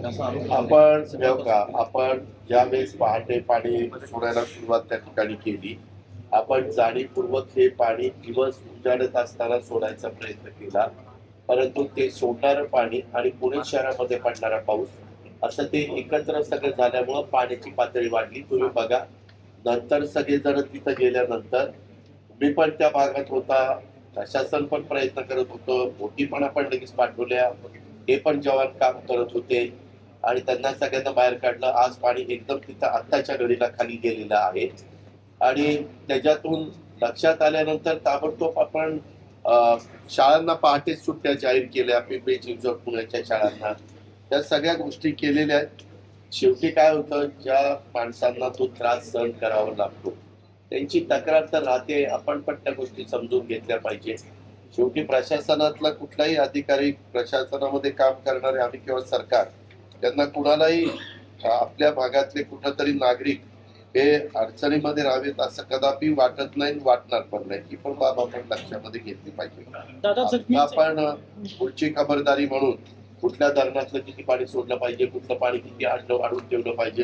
आपण का आपण ज्यावेळेस पहाटे पाणी सोडायला सुरुवात त्या ठिकाणी केली आपण जाणीवपूर्वक हे पाणी दिवस उजाडत असताना सोडायचा प्रयत्न केला परंतु ते सोडणारं पाणी आणि पुणे शहरामध्ये पडणारा पाऊस असं ते एकत्र सगळं झाल्यामुळं पाण्याची पातळी वाढली. तुम्ही बघा नंतर सगळेजण तिथं गेल्यानंतर मी पण त्या भागात होता प्रशासन पण प्रयत्न करत होतं मोठी पण आपण लगेच पाठवल्या हे पण जवान काम करत होते. आणि त्यांना सगळ्यांना बाहेर काढलं. आज पाणी एकदम तिथं आत्ताच्या घडीला खाली गेलेलं आहे. आणि त्याच्यातून लक्षात आल्यानंतर ताबडतोब आपण शाळांना पहाटेच सुट्ट्या जाहीर केल्या. पिंपरी चिंचवड पुण्याच्या शाळांना. त्या सगळ्या गोष्टी केलेल्या आहेत. शेवटी काय होतं ज्या माणसांना तो त्रास सहन करावा लागतो त्यांची तक्रार तर राहते. आपण पण त्या गोष्टी समजून घेतल्या पाहिजे. शेवटी प्रशासनातला कुठलाही अधिकारी प्रशासनामध्ये काम करणारे आम्ही किंवा सरकार त्यांना कुणालाही आपल्या भागातले कुठंतरी नागरिक हे अडचणीमध्ये राहावेत असं कदापि वाटत नाही वाटणार पण नाही. ही पण बाब आपण लक्षामध्ये घेतली पाहिजे. आपण पुढची खबरदारी म्हणून कुठल्या धरणातलं किती पाणी सोडलं पाहिजे कुठलं पाणी किती आणलं वाढून ठेवलं पाहिजे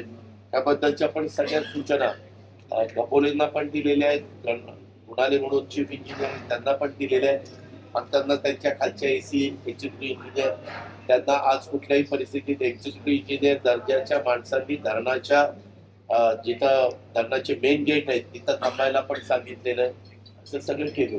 याबद्दलच्या पण सगळ्या सूचना कपोलेंना पण दिलेल्या आहेत. कुणाले म्हणून चीफ इंजिनियर त्यांना पण दिलेल्या आहेत. त्यांना त्यांच्या खालच्या एसी एक्झिक्युटिव्ह इंजिनियर त्यांना आज कुठल्याही परिस्थितीत एक्झिक्युटिव्ह इंजिनियर दर्जाच्या माणसांनी धरणाच्या जिथं धरणाचे मेन गेट आहेत तिथं थांबायला पण सांगितलेलं आहे. असं सगळं केलं